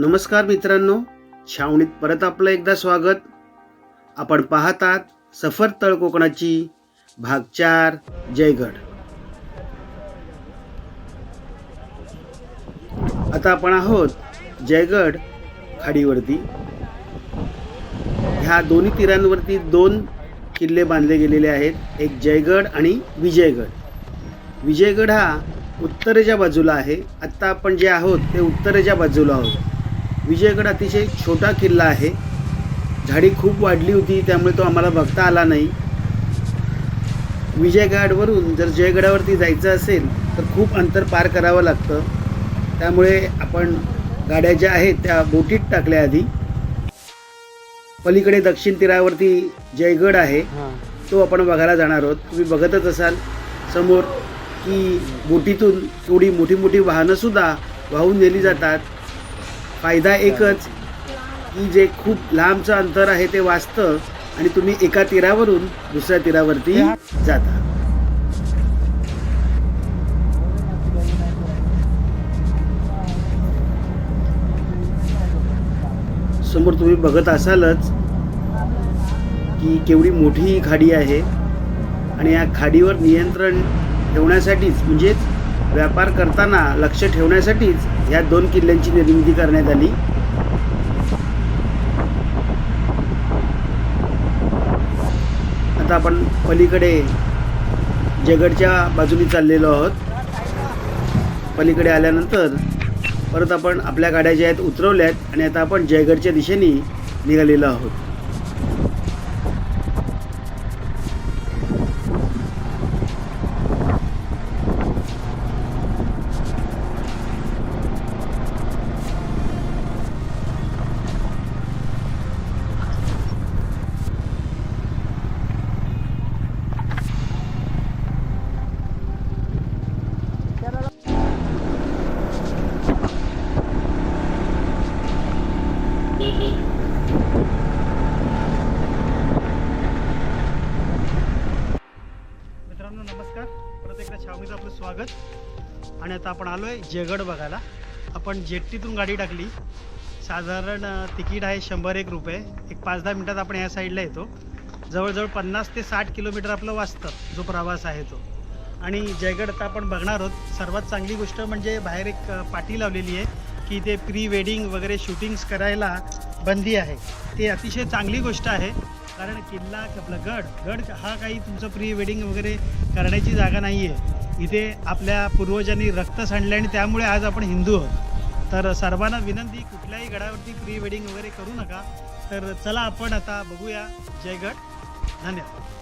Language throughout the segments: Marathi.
नमस्कार मित्रांनो. छावणीत परत आपलं एकदा स्वागत. आपण पाहतात सफर तळ कोकणाची भाग चार जयगड. आता आपण आहोत जयगड खाडीवरती. ह्या दोन्ही तीरांवरती दोन किल्ले बांधले गेलेले आहेत. एक जयगड आणि विजयगड. विजयगड हा उत्तरेच्या बाजूला आहे. आत्ता आपण जे आहोत ते उत्तरेच्या बाजूला आहोत. विजयगड अतिशय छोटा किल्ला आहे. झाडी खूप वाढली होती त्यामुळे तो आम्हाला बघता आला नाही. विजयगडावरून जर जयगडावरती जायचं असेल तर खूप अंतर पार करावं लागतं. त्यामुळे आपण गाड्या ज्या आहेत त्या बोटीत टाकल्या आधी. पलीकडे दक्षिण तीरावरती जयगड आहे. तो आपण बघायला जाणार आहोत. तुम्ही बघतच असाल समोर की बोटीतून एवढी मोठी मोठी वाहनंसुद्धा वाहून नेली जातात. फायदा एकच की जे खूप लांबचं अंतर आहे ते वाचतं आणि तुम्ही एका तीरावरून दुसऱ्या तीरावरती जाता. समोर तुम्ही बघत असालच की केवढी मोठी ही खाडी आहे आणि या खाडीवर नियंत्रण ठेवण्यासाठीच म्हणजेच व्यापार करताना लक्ष ठेवण्यासाठीच ह्या दोन किल्ल्यांची निर्मिती करण्यात आली. आता आपण पलीकडे जगडच्या बाजूने चाललेलो आहोत. पलीकडे आल्यानंतर परत आपण आपल्या गाड्या ज्या आहेत उतरवल्या आहेत आणि आता आपण जयगडच्या दिशेने निघालेलो आहोत. आता आपण आलो आहे जयगड बघायला. आपण जेट्टीतून गाडी टाकली. साधारण तिकीट आहे शंभर एक रुपये. एक पाच दहा मिनटात आपण या साईडला येतो. जवळजवळ पन्नास ते साठ किलोमीटर आपलं वाचतं जो प्रवास आहे तो. आणि जयगड आता आपण बघणार आहोत. सर्वात चांगली गोष्ट म्हणजे बाहेर एक पाठी पाटी लावलेली आहे की इथे प्री वेडिंग वगैरे शूटिंग्स करायला बंदी आहे. ते अतिशय चांगली गोष्ट आहे. कारण किल्ला आपला गड गड हा काही तुमचं प्री वेडिंग वगैरे करण्याची जागा नाही आहे इथे आपल्या पूर्वजांनी रक्त सांडले आणि त्यामुळे आज आपण हिंदू आहोत. तर सर्वांना विनंती कुठल्याही गडावरती प्री वेडिंग वगैरे करू नका. तर चला आपण आता बघूया जयगड. धन्यवाद.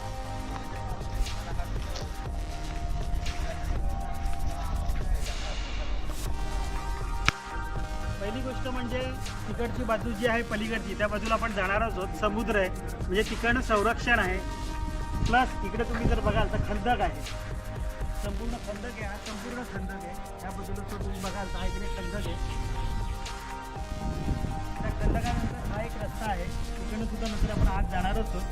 गोष्ट म्हणजे तिकडची बाजू जी आहे पलीकडची त्या बाजूला आपण जाणार आहोत. समुद्र आहे. म्हणजे तिकडनं संरक्षण आहे. प्लस इकडे तुम्ही जर बघाल तर खंदक आहे. संपूर्ण खंदक आहे हा संपूर्ण खंदक आहे. त्या बाजूला जर तुम्ही बघाल तर हा इकडे खंदक आहे. त्या खंदकानंतर हा एक रस्ता आहे. तिकडनं सुद्धा नंतर आपण आज जाणार आहोत.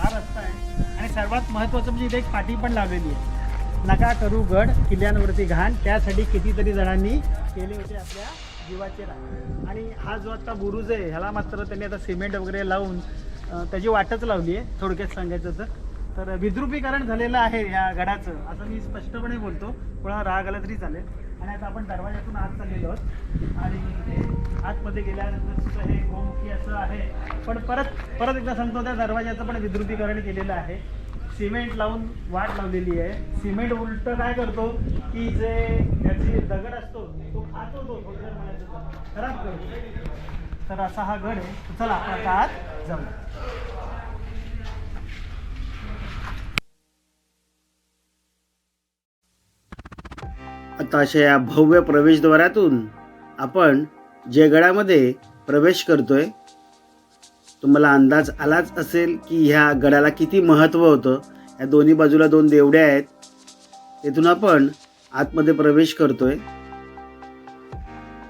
हा रस्ता आहे. आणि सर्वात महत्त्वाचं म्हणजे इथे एक पाठी पण लावलेली आहे. नका करू गड किल्ल्यांवरती घाण. त्यासाठी कितीतरी जणांनी केले होते आपल्या जीवाचे रान आणि हा जो आता बुरुज आहे ह्याला मात्र त्यांनी आता सिमेंट वगैरे लावून त्याची वाटच लावली आहे थोडक्यात सांगायचं तर. तर विद्रुपीकरण झालेलं आहे या गडाचं असं मी स्पष्टपणे बोलतो. कोणाला राग आला तरी चालेल. आणि आता आपण दरवाजातून आत चाललेलो आहोत. आणि आतमध्ये गेल्यानंतर सुद्धा हे गोमुखी असं आहे. पण परत परत एकदा सांगतो त्या दरवाजाचं पण विद्रुपीकरण केलेलं आहे. सिमेंट लावून वाट लावलेली आहे. सिमेंट उलट काय करतो की जे त्याची दगड असतो तो खातो तो खराब करतो तर असा हा गड आहे. चला आपण आता आत जाऊ. आता अशा या भव्य प्रवेशद्वारातून आपण जयगडामध्ये प्रवेश करतोय तुम्हाला अंदाज आलाच असेल की ह्या गडाला किती महत्त्व होतं. या दोन्ही बाजूला दोन देवड्या आहेत. तिथून आपण आतमध्ये प्रवेश करतोय.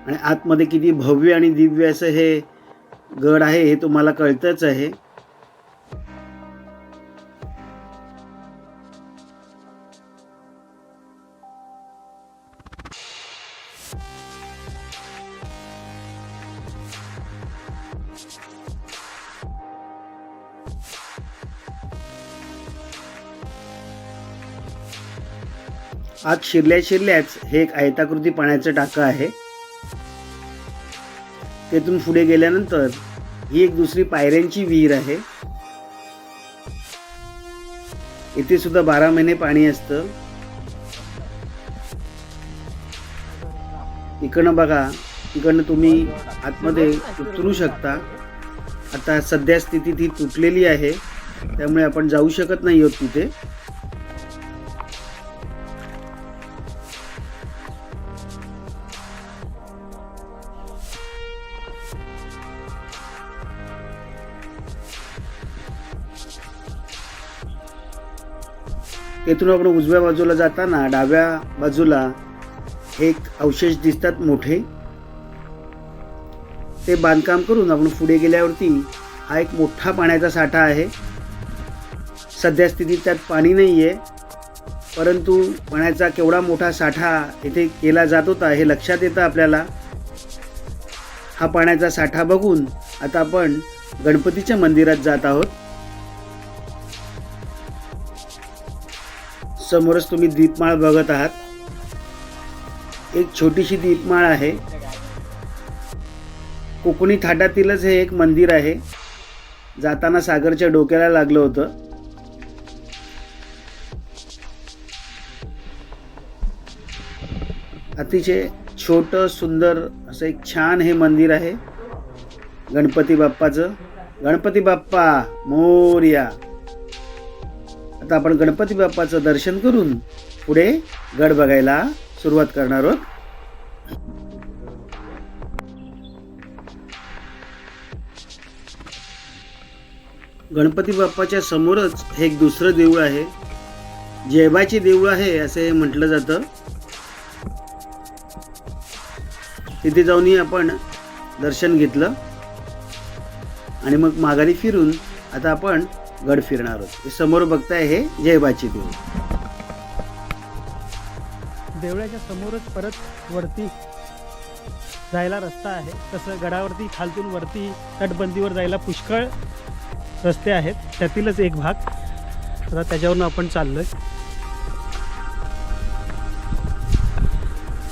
आणि आतमध्ये किती भव्य आणि दिव्य असं हे गड आहे हे तुम्हाला कळतंच आहे. आत शिरल्या शिरल्याच हे एक आयताकृती पाण्याचं टाकं आहे. तेथून पुढे गेल्यानंतर ही एक दुसरी पायऱ्यांची विहीर आहे. इथे सुद्धा बारा महिने पाणी असतं. इकडनं बघा इकडनं तुम्ही आतमध्ये उतरू शकता. आता सध्या स्थिती ती तुटलेली आहे त्यामुळे आपण जाऊ शकत नाही आहोत तिथे. तेथून आपण उजव्या बाजूला जाताना डाव्या बाजूला एक अवशेष दिसतात मोठे. ते बांधकाम करून आपण पुढे गेल्यावरती हा एक मोठा पाण्याचा साठा आहे. सध्या स्थितीत त्यात पाणी नाही आहे परंतु पाण्याचा केवढा मोठा साठा इथे केला जात होता हे लक्षात येतं आपल्याला. हा पाण्याचा साठा बघून आता आपण गणपतीच्या मंदिरात जात आहोत. समोरच तुम्ही दीपमाळ बघत आहात. एक छोटीशी दीपमाळ आहे. कोकणी थाटातीलच हे एक मंदिर आहे. जाताना सागरच्या डोक्याला लागलं होतं. अतिशय छोटं सुंदर असं एक छान हे मंदिर आहे. गणपती बाप्पाचं. गणपती बाप्पा मोर्या. आता आपण गणपती बाप्पाचं दर्शन करून पुढे गड बघायला सुरुवात करणार आहोत. गणपती बाप्पाच्या समोरच हे एक दुसरं देऊळ आहे. जयबाची देऊळ आहे असे म्हटलं जातं. तिथे जाऊनही आपण दर्शन घेतलं. आणि मग माघारी फिरून आता आपण गड फिरणार आहोत. समोर बघताय हे जयबाची देऊळ. देवळाच्या समोरच परत वरती जायला रस्ता आहे. तसं गडावरती खालतून वरती तटबंदीवर जायला पुष्कळ रस्ते आहेत. त्यातीलच एक भाग. आता त्याच्यावरून आपण चाललोय.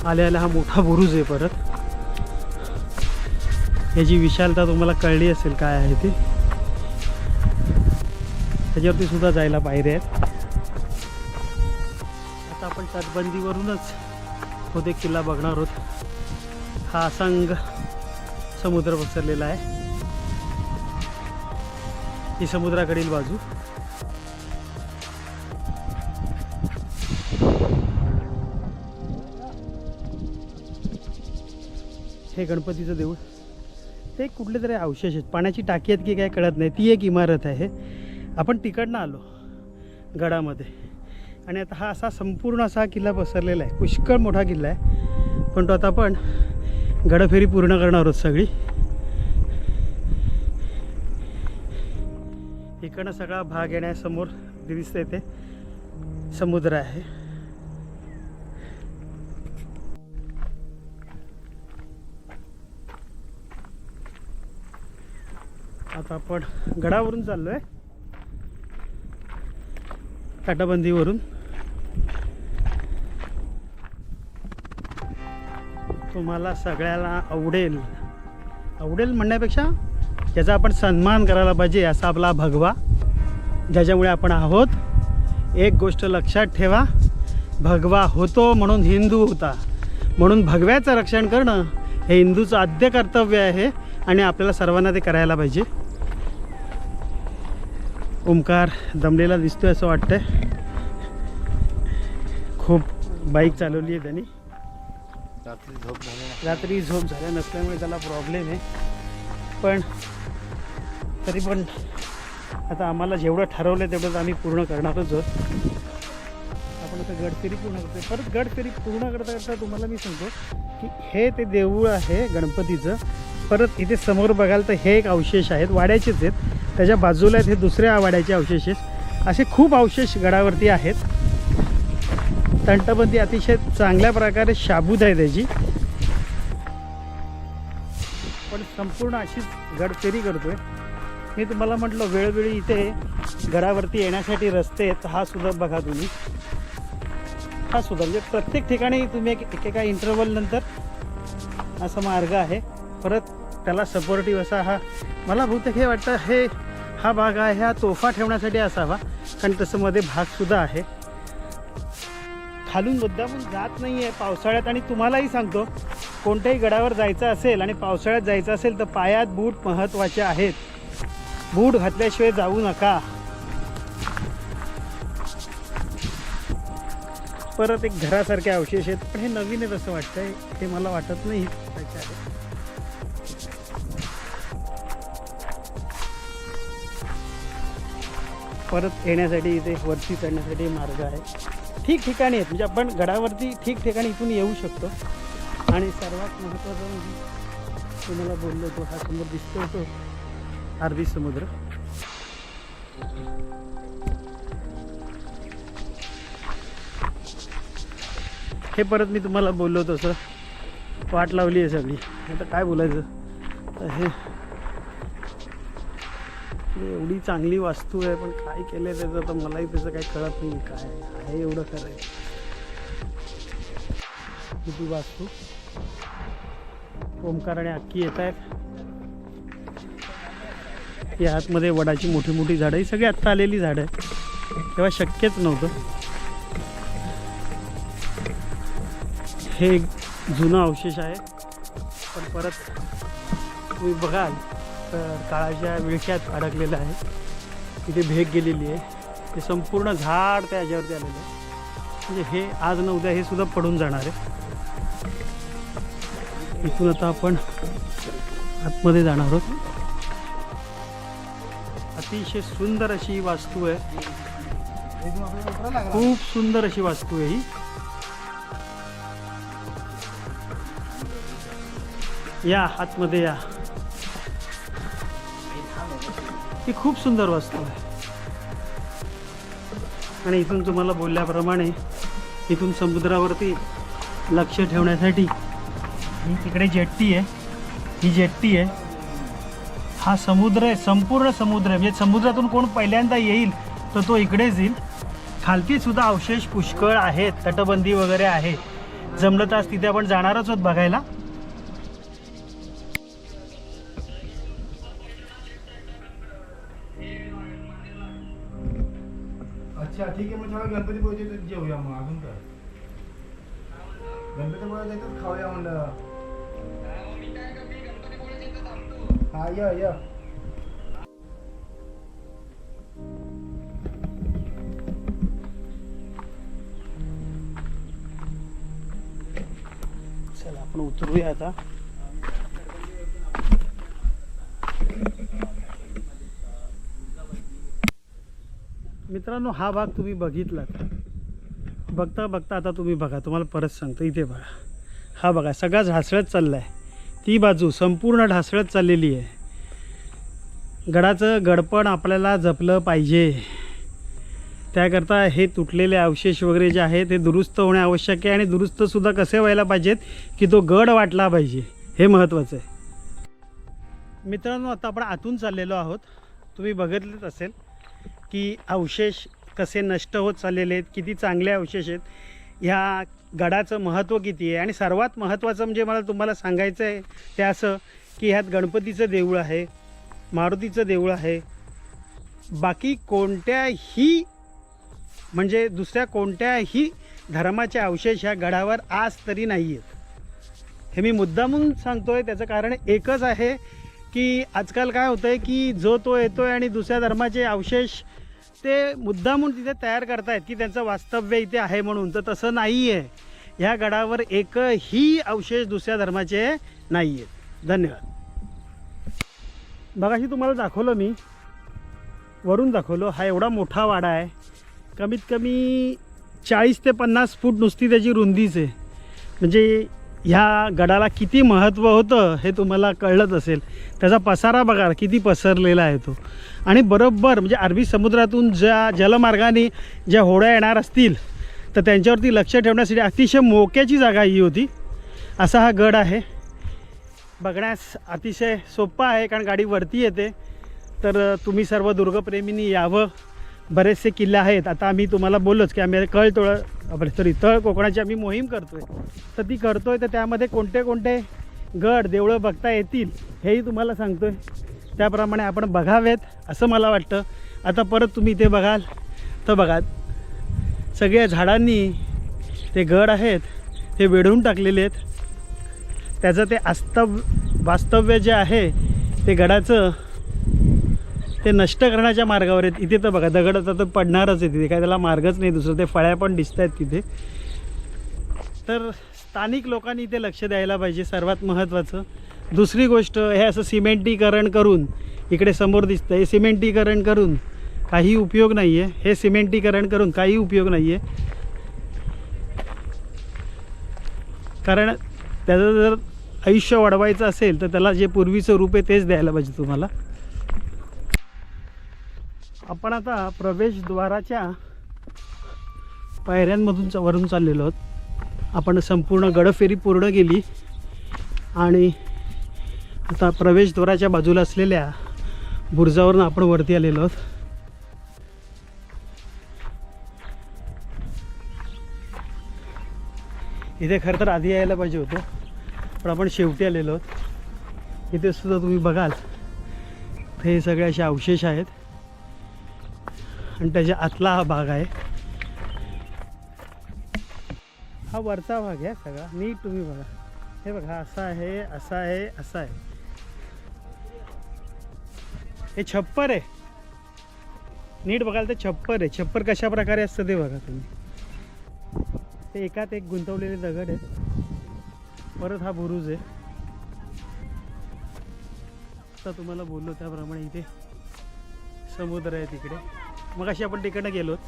आल्या आल्या हा मोठा बुरुज आहे परत. याची विशालता तुम्हाला कळली असेल काय आहे ती. त्याच्यावरती सुद्धा जायला पायऱ्या आहेत. आता आपण तटबंदीवरूनच तो किल्ला बघणार आहोत. हा असंग समुद्र पसरलेला आहे. ही समुद्राकडील बाजू. हे गणपतीचं देऊळ. ते कुठले तरी अवशेष आहेत. पाण्याची टाकी आहेत की काय कळत नाही. ती एक इमारत आहे. आपण तिकडनं आलो गडामध्ये. आणि आता हा असा संपूर्ण असा किल्ला पसरलेला आहे. पुष्कळ मोठा किल्ला आहे. पण तो आता आपण गडफेरी पूर्ण करणार आहोत सगळी. इकडनं सगळा भाग येण्यासमोर दिसतं ते. समुद्र आहे. आता आपण गडावरून चाललो आहे तटबंदीवरून. तुम्हाला सगळ्याला आवडेल. आवडेल म्हणण्यापेक्षा ज्याचा आपण सन्मान करायला पाहिजे असा आपला भगवा. ज्याच्यामुळे आपण आहोत. एक गोष्ट लक्षात ठेवा. भगवा होतो म्हणून हिंदू होता. म्हणून भगव्याचं रक्षण करणं हे हिंदूचं आद्य कर्तव्य आहे आणि आपल्याला सर्वांना ते करायला पाहिजे. ओंकार दमलेला दिसतोय असं वाटतंय. खूप बाईक चालवली आहे त्यांनी. रात्री झोप झाली रात्री झोप झाल्या नसल्यामुळे त्याला प्रॉब्लेम आहे. पण तरी पण आता आम्हाला जेवढं ठरवलं तेवढं आम्ही पूर्ण करणारच आहोत आपण आता गडफेरी पूर्ण करतो परत गडफेरी पूर्ण करता करता तुम्हाला मी सांगतो की हे ते देऊळ आहे गणपतीचं. परत इथे समोर बघाल तर हे एक अवशेष आहेत. वाड्याचेच आहेत. त्याच्या बाजूला आहेत हे दुसऱ्या आवाड्याचे अवशेषेस असे खूप अवशेष गडावरती आहेत. तंटबंदी अतिशय चांगल्या प्रकारे शाबूत आहे त्याची. पण संपूर्ण अशीच गडफेरी करतोय. मी तुम्हाला म्हटलं वेळोवेळी इथे गडावरती येण्यासाठी रस्ते आहेत. हा सुद्धा बघा तुम्ही. हा सुद्धा म्हणजे प्रत्येक ठिकाणी तुम्ही एक एकेका इंटरवल नंतर असा मार्ग आहे. परत त्याला सपोर्टिव्ह असा हा मला बहुतेक हे वाटतं हे हा भाग आहे हा तोफा ठेवण्यासाठी असावा. कारण तसं मध्ये भागसुद्धा आहे. खालून मुद्दामून जात नाही आहे पावसाळ्यात आणि तुम्हालाही सांगतो कोणत्याही गडावर जायचं असेल आणि पावसाळ्यात जायचं असेल तर पायात बूट महत्त्वाचे आहेत. बूट घातल्याशिवाय जाऊ नका. परत एक घरासारखे अवशेष आहेत. पण हे नवीन आहेत असं वाटतंय. हे मला वाटत नाही. परत येण्यासाठी इथे वरती चढण्यासाठी मार्ग आहे. ठिकठिकाणी आहेत म्हणजे आपण गडावरती ठिकठिकाणी इथून येऊ शकतो. आणि सर्वात महत्त्वाचं म्हणजे तुम्हाला बोललो होतो हा समोर दिसतो तो अरबी समुद्र. हे परत मी तुम्हाला बोललो होतो तसं वाट लावली आहे सगळी. आता काय बोलायचं? हे हे एवढी चांगली वास्तू आहे पण काय केलं त्याचं तर मलाही त्याचं काही कळत नाही काय आहे एवढं खरं आहे. किती वास्तू? ओमकाराने आणि अक्की येत आहेत. या आतमध्ये वडाची मोठी मोठी झाडं ही सगळी आत्ता आलेली झाडं आहेत. तेव्हा शक्यच नव्हतं. हे एक जुनं अवशेष आहे. पण परत तुम्ही बघाल. तर काळाच्या विळख्यात अडकलेलं आहे. तिथे भेग गेलेली आहे. ते संपूर्ण झाड त्या ह्याच्यावरती आलेलं आहे. म्हणजे हे आज न उद्या हे सुद्धा पडून जाणार आहे. इथून आता आपण आतमध्ये जाणार आहोत. अतिशय सुंदर अशी ही वास्तू आहे. खूप सुंदर अशी वास्तू आहे ही. या आतमध्ये या. ही खूप सुंदर वास्तू आहे. आणि इथून तुम्हाला बोलल्याप्रमाणे इथून समुद्रावरती लक्ष ठेवण्यासाठी ही तिकडे जेट्टी आहे. ही जेट्टी आहे. हा समुद्र आहे संपूर्ण समुद्र आहे. म्हणजे समुद्रातून कोण पहिल्यांदा येईल तर तो इकडेच येईल. खालती सुद्धा अवशेष पुष्कळ आहेत तटबंदी वगैरे आहे. जमलं तर तिथे आपण जाणारच आहोत बघायला. अच्छा ठीक आहे मग थोडा गणपती पोहोचले जेवूया मग अजून काय? गणपती पोळ्या देतात खाऊया म्हणलं. हा या या. चला आपण उतरूया आता. मित्रांनो हा भाग तुम्ही बघितलात बघता बघता आता तुम्ही बघा तुम्हाला परत सांगतो. इथे बघा. हा बघा सगळा ढासळत चालला आहे ती बाजू संपूर्ण ढासळत चाललेली आहे. गडाचं गडपण आपल्याला जपलं पाहिजे. त्याकरता हे तुटलेले अवशेष वगैरे जे आहे ते दुरुस्त होणे आवश्यक आहे आणि दुरुस्तसुद्धा कसे व्हायला पाहिजेत की तो गड वाटला पाहिजे हे महत्त्वाचं आहे. मित्रांनो आता आपण आतून चाललेलो आहोत. तुम्ही बघितलेच असेल. की अवशेष कसे नष्ट होत चाललेले आहेत किती चांगले अवशेष आहेत ह्या गडाचं महत्त्व किती आहे? आणि सर्वात महत्त्वाचं म्हणजे मला तुम्हाला सांगायचं आहे ते असं की ह्यात गणपतीचं देऊळ आहे मारुतीचं देऊळ आहे. बाकी कोणत्याही म्हणजे दुसऱ्या कोणत्याही धर्माचे अवशेष ह्या गडावर आज तरी नाही आहेत. हे मी मुद्दामून सांगतो आहे त्याचं कारण एकच आहे की आजकाल काय होतं आहे की जो तो येतो आहे आणि दुसऱ्या धर्माचे अवशेष ते मुद्दामून तिथे तयार करतायत की त्यांचं वास्तव्य इथे आहे म्हणून. तर तसं नाही आहे ह्या गडावर एकही अवशेष दुसऱ्या धर्माचे नाही आहेत धन्यवाद बघाशी तुम्हाला दाखवलं मी. वरून दाखवलो. हा एवढा मोठा वाडा आहे. कमीत कमी चाळीस ते पन्नास फूट नुसती त्याची रुंदीच आहे. म्हणजे ह्या गडाला किती महत्त्व होतं हे तुम्हाला कळलंच असेल. त्याचा पसारा बघा किती पसरलेला आहे तो. आणि बरोबर म्हणजे अरबी समुद्रातून ज्या जलमार्गाने ज्या होड्या येणार असतील तर त्यांच्यावरती लक्ष ठेवण्यासाठी अतिशय मोक्याची जागा ही होती. असा हा गड आहे. बघण्यास अतिशय सोपा आहे कारण गाडी वरती येते. तर तुम्ही सर्व दुर्गप्रेमींनी यावं. बरेचसे किल्ले आहेत. आता आम्ही तुम्हाला बोललोच की आम्ही कळ तळ सॉरी तळ कोकणाची आम्ही मोहीम करतो आहे तर ती करतो आहे तर त्यामध्ये कोणते कोणते गड देवळं बघता येतील हेही तुम्हाला सांगतो आहे त्याप्रमाणे आपण बघावेत असं मला वाटतं. आता परत तुम्ही इथे बघाल तर बघा सगळ्या झाडांनी ते गड आहेत ते वेढून टाकलेले आहेत. त्याचं ते आस्तव वास्तव्य जे आहे ते गडाचं ते नष्ट करण्याच्या मार्गावर आहेत. इथे तर बघा दगड आता तर पडणारच आहे तिथे काय त्याला मार्गच नाही दुसरं ते फळ्या पण दिसत आहेत तिथे. तर स्थानिक लोकांनी इथे लक्ष द्यायला पाहिजे सर्वात महत्त्वाचं. दुसरी गोष्ट हे असं सिमेंटीकरण करून इकडे समोर दिसतं हे सिमेंटीकरण करून काही उपयोग नाही आहे हे सिमेंटीकरण करून काही उपयोग नाही आहे कारण त्याचं जर आयुष्य वाढवायचं असेल तर त्याला जे पूर्वीचं रूप आहे तेच द्यायला पाहिजे तुम्हाला. आपण आता प्रवेशद्वाराच्या पायऱ्यांमधून वरून चाललेलो आहोत. आपण संपूर्ण गडफेरी पूर्ण केली आणि आता प्रवेशद्वाराच्या बाजूला असलेल्या बुरजावरून आपण वरती आलेलो आहोत. इथे खरं तर आधी यायला पाहिजे होतं पण आपण शेवटी आलेलो आहोत. इथे सुद्धा तुम्ही बघाल हे सगळे असे अवशेष आहेत. आणि त्याच्या आतला हा भाग आहे. हा वरचा भाग आहे सगळा. नीट तुम्ही बघा. हे बघा असा आहे असा आहे असा आहे. हे छप्पर आहे. नीट बघाल तर छप्पर आहे. छप्पर कशा प्रकारे असतं ते बघा तुम्ही. ते एकात एक गुंतवलेले दगड आहे परत हा बुरुज आहे. आता तुम्हाला बोललो त्याप्रमाणे इथे समुद्र आहे तिकडे. मग अशी आपण तिकडनं गेलोच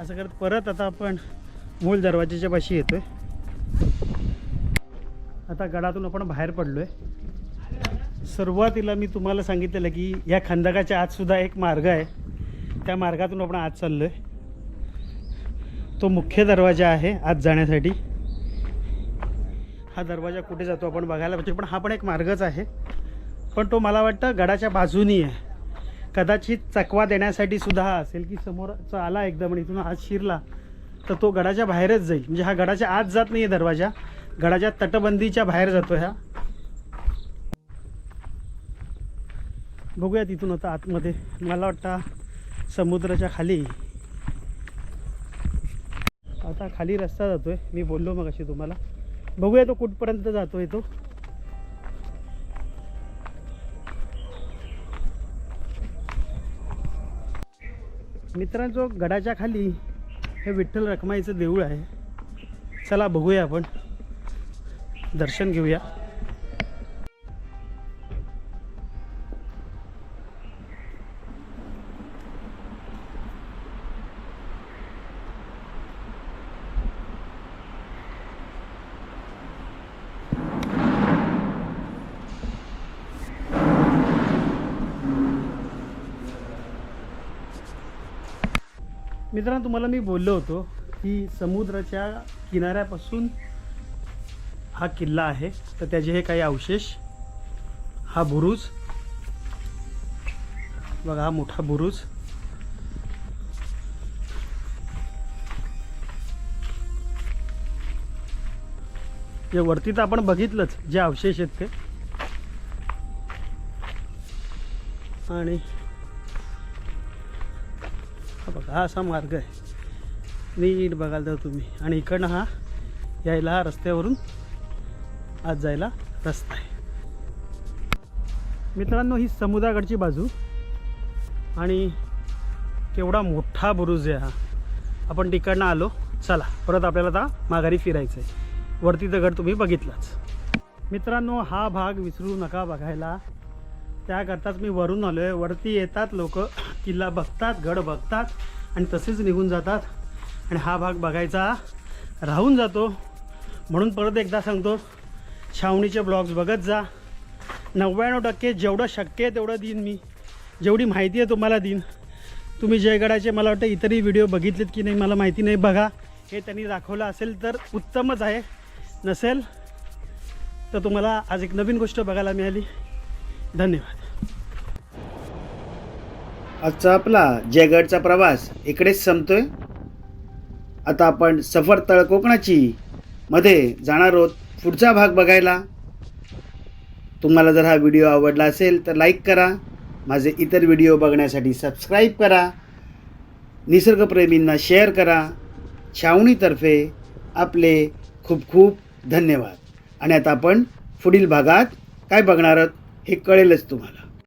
असं करत परत आता आपण मूल दरवाजाच्या पाशी येतोय. आता गडातून आपण बाहेर पडलोय. सुरुवातीला मी तुम्हाला सांगितलेलं की या खंदकाच्या आतसुद्धा एक मार्ग आहे. त्या मार्गातून आपण आत आहे तो मुख्य दरवाजा आहे आत जाण्यासाठी. हा दरवाजा कुठे जातो आपण बघायला पाहिजे पण हा पण एक मार्गच आहे. पण तो मला वाटतं गडाच्या बाजूनी आहे. कदाचित चकवा देण्यासाठी सुद्धा हा असेल की समोरचा आला एकदम आणि इथून आत शिरला तर तो गडाच्या बाहेरच जाईल. म्हणजे हा गडाच्या आत जात नाही आहे दरवाजा. गडाच्या तटबंदीच्या बाहेर जातो ह्या बघूया तिथून आता आतमध्ये. मला वाटतं समुद्राच्या खाली. आता खाली रस्ता जातोय. मी बोललो मग अशी तुम्हाला. बघूया तो कुठपर्यंत जातोय तो. मित्रांनो गडाच्या खाली हे विठ्ठल रखमाईचं देऊळ आहे. चला बघूया आपण. दर्शन घेऊया. मित्रांनो तुम्हाला मी बोललो होतो की समुद्राच्या किनाऱ्यापासून हा किल्ला आहे. तर त्याचे हे काही अवशेष. हा बुरुज. बघा हा मोठा बुरुज. जे वरती तर आपण बघितलंच जे अवशेष आहेत ते. आणि हा असा मार्ग आहे. नीट बघाल तर तुम्ही. आणि इकडनं हा यायला हा रस्त्यावरून आज जायला रस्ता आहे. मित्रांनो ही समुद्राकडची बाजू. आणि केवढा मोठा बुरुज आहे हा. आपण तिकडनं आलो चला. परत आपल्याला आता माघारी फिरायचं आहे. वरती दगड तुम्ही बघितलाच. मित्रांनो हा भाग विसरू नका बघायला. त्याकरताच मी वरून आलो आहे वरती येतात लोक. किल्ला बघतात गड बघतात. आणि तसेच निघून जातात. आणि हा भाग बघायचा राहून जातो. म्हणून परत एकदा सांगतो छावणीचे ब्लॉग्स बघत जा. नव्याण्णव टक्के जेवढं शक्य आहे तेवढं देईन मी. जेवढी माहिती आहे तुम्हाला देईन. तुम्ही जयगडाचे मला वाटतं इतरही व्हिडिओ बघितलेत की नाही मला माहिती नाही. बघा हे त्यांनी दाखवलं असेल तर उत्तमच आहे. नसेल तर तुम्हाला आज एक नवीन गोष्ट बघायला मिळाली. धन्यवाद. आजचा आपला जयगडचा प्रवास इकडेच संपतोय. आता आपण सफर तळ कोकणाची मध्ये जाणार आहोत पुढचा भाग बघायला. तुम्हाला जर हा व्हिडिओ आवडला असेल तर लाईक करा. माझे इतर व्हिडिओ बघण्यासाठी सबस्क्राईब करा. निसर्गप्रेमींना शेअर करा. छावणीतर्फे आपले खूप खूप धन्यवाद. आणि आता आपण पुढील भागात काय बघणार आहोत हे कळेलच तुम्हाला.